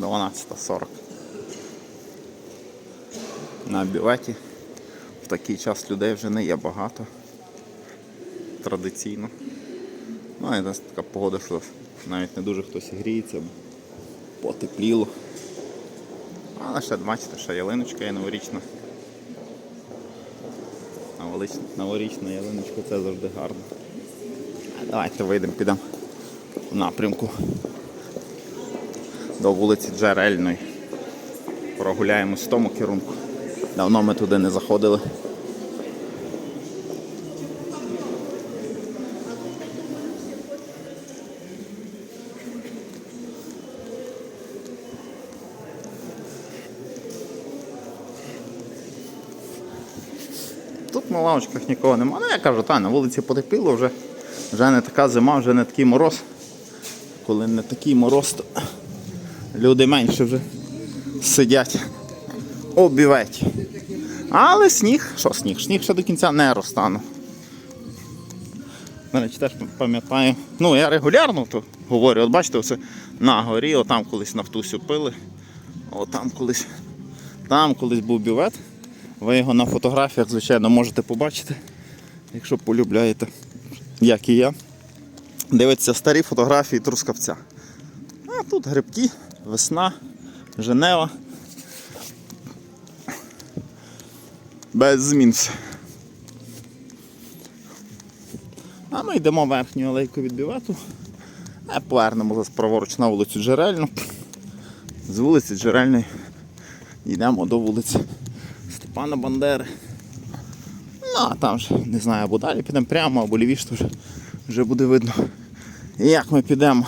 12.40. На бюветі. В такий час людей вже не є багато. Традиційно. Ну і нас така погода, що навіть не дуже хтось гріється, потепліло. Але ще бачите, ще ялиночка є. Новорічна, новорічна ялиночка це завжди гарно. Давайте вийдемо, підемо в напрямку до вулиці Джерельної. Прогуляємось в тому керунку. Давно ми туди не заходили. Тут на лавочках нікого немає. Ну я кажу, та на вулиці потепліло вже. Вже не така зима, вже не такий мороз. Коли не такий мороз, то люди менше вже сидять у. Але сніг, що сніг? Сніг ще до кінця не розтану. До речі, теж пам'ятаю. Ну, я регулярно то говорю, от бачите, оце на горі, отам колись нафтусю пили. Отам колись. Там колись був бювет. Ви його на фотографіях, звичайно, можете побачити, якщо полюбляєте, як і я. Дивиться старі фотографії Трускавця. Тут грибки, весна, Женева. Без змін. А ми йдемо верхню алейку від бювету. А повернемо праворуч на вулицю Джерельну. З вулиці Джерельної йдемо до вулиці Степана Бандери. Ну, а там ж, не знаю, або далі підемо прямо, або лівіше, вже, вже буде видно, як ми підемо.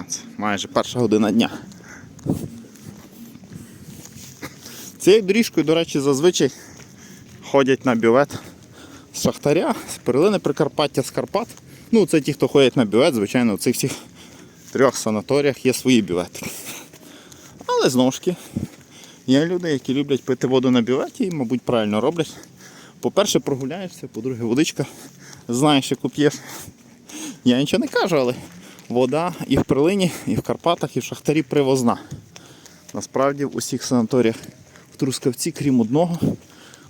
От, майже перша година дня. Цією доріжкою, до речі, зазвичай ходять на бювет з Шахтаря, з перлини Прикарпаття, з Карпат. Ну, це ті, хто ходять на бювет, звичайно, в цих всіх трьох санаторіях є свої бювети. Але знову ж таки, є люди, які люблять пити воду на бюветі і, мабуть, правильно роблять. По-перше, прогуляєшся, по-друге, водичка, знаєш, яку п'єш. Я нічого не кажу, але вода і в Перлині, і в Карпатах, і в Шахтарі привозна. Насправді в усіх санаторіях в Трускавці, крім одного,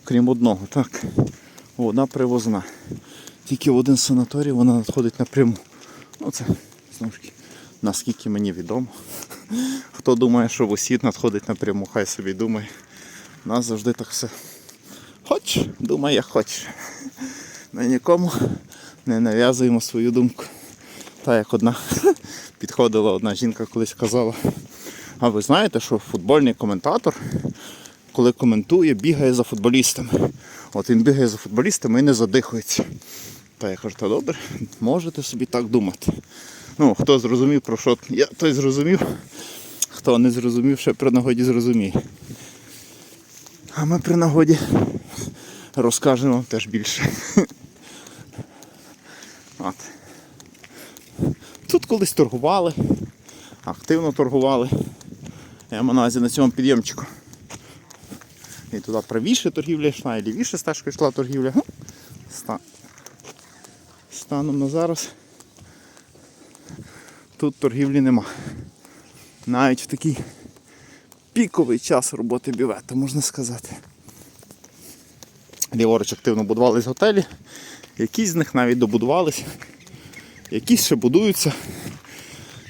крім одного, так, вода привозна. Тільки в один санаторій вона надходить напряму. Ну це знову ж таки, наскільки мені відомо. Хто думає, що в усі надходить напряму, хай собі думає. У нас завжди так все. Хоч, думай, як хочеш. Ми нікому не нав'язуємо свою думку. Та як одна підходила одна жінка колись казала. А ви знаєте, що футбольний коментатор, коли коментує, бігає за футболістами. От він бігає за футболістами і не задихується. Та я кажу, та добре, можете собі так думати. Ну, хто зрозумів, про що я той зрозумів, хто не зрозумів, ще при нагоді зрозуміє. А ми при нагоді розкажемо теж більше. От. Тут колись торгували, активно торгували. Я маю на цьому підйомчику. І туди правіше торгівля йшла, і лівіше стежкою йшла торгівля. Станом на зараз тут торгівлі нема. Навіть в такий піковий час роботи бювета, можна сказати. Ліворуч активно будувались готелі, якісь з них навіть добудувались, якісь ще будуються,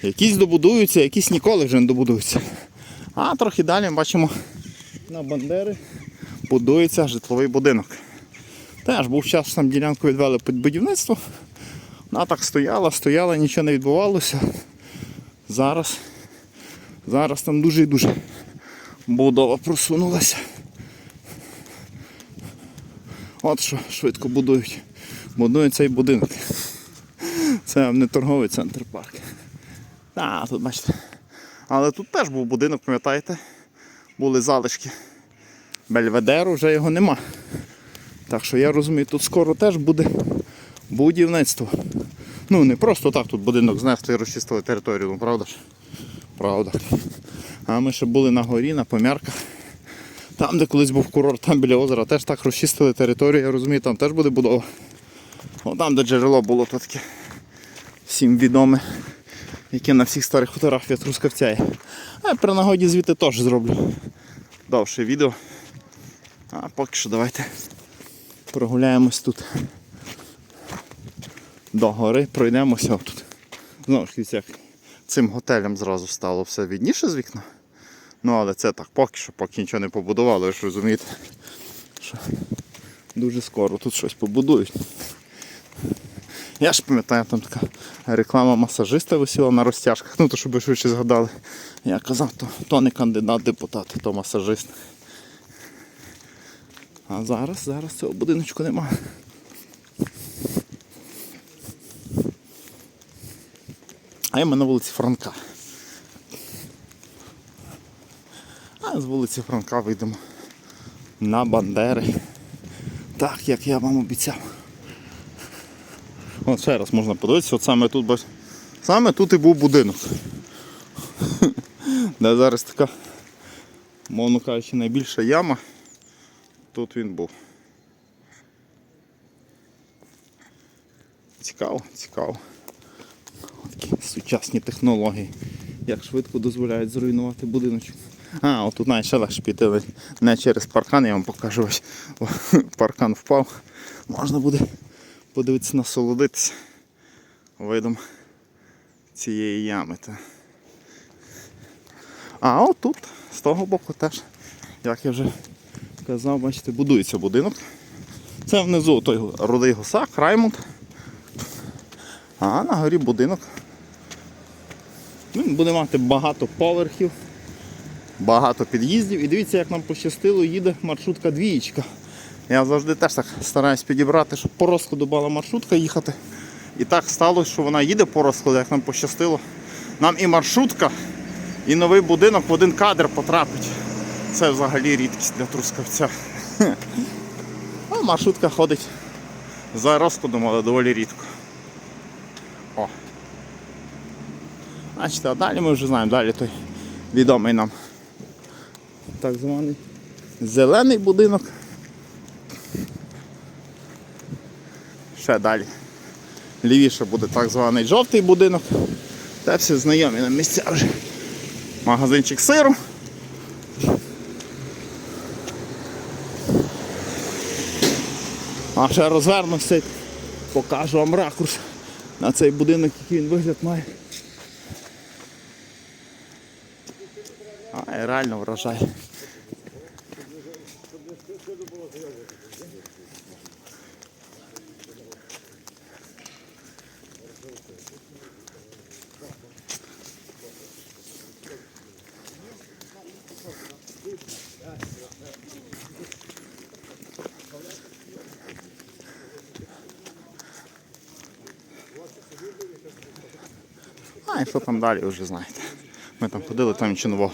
якісь добудуються, якісь ніколи вже не добудуються. А трохи далі ми бачимо на Бандери будується житловий будинок. Теж був час, що там ділянку відвели під будівництво. Вона так стояла, стояла, нічого не відбувалося. Зараз, зараз там дуже і дуже будова просунулася. От що швидко будують. Будують цей будинок. Це не торговий центр парк. А, тут бачите. Але тут теж був будинок, пам'ятаєте? Були залишки. Бельведеру вже його нема. Так що я розумію, тут скоро теж буде будівництво. Ну не просто так тут будинок знесли і розчистили територію, ну правда ж? Правда. А ми ще були на горі, на помярках. Там, де колись був курорт, там біля озера, теж так розчистили територію, я розумію, там теж буде будова. О, там, де джерело було, то таке всім відоме, яке на всіх старих фотографіях трускавця є. А при нагоді звідти теж зроблю довше відео. А поки що давайте прогуляємось тут до гори, пройдемося тут. Знову ж як цим готелем зразу стало все відніше з вікна. Ну, але це так, поки що, поки нічого не побудували, ви ж розумієте, що дуже скоро тут щось побудують. Я ж пам'ятаю, там така реклама масажиста висіла на розтяжках, ну то щоб ви швидше згадали. Я казав, то, то не кандидат в депутати, то масажист. А зараз, зараз цього будиночку немає. А я на вулиці Франка. А з вулиці Франка вийдемо на Бандери. Так, як я вам обіцяв. От ще раз можна подивитися, от саме тут, бач, саме тут і був будинок. Де зараз така, мовно кажучи, найбільша яма. Тут він був. Цікаво, цікаво. Такі сучасні технології. Як швидко дозволяють зруйнувати будиночок. А, от тут навіть ще легше піти не через паркан, я вам покажу ось. Паркан впав. Можна буде подивитися насолодитися видом цієї ями. А от тут, з того боку теж, як я вже казав, бачите, будується будинок. Це внизу той рудий гусак, Раймонд. А на горі будинок. Він буде мати багато поверхів, багато під'їздів. І дивіться, як нам пощастило, їде маршрутка двієчка. Я завжди теж так стараюсь підібрати, щоб по розкладу була маршрутка їхати. І так сталося, що вона їде по розкладу, як нам пощастило. Нам і маршрутка, і новий будинок в один кадр потрапить. Це взагалі рідкість для трускавця. А маршрутка ходить за розкладом, але доволі рідко. О. Бачите, а далі ми вже знаємо, далі той відомий нам так званий зелений будинок. Ще далі. Лівіше буде так званий жовтий будинок. Та всі знайомі на місця вже. Магазинчик сиру. А ще розвернуся покажу вам ракурс на цей будинок, який він вигляд має. А, реально вражає. А і що там далі, вже знаєте. Ми там ходили, там нічого нового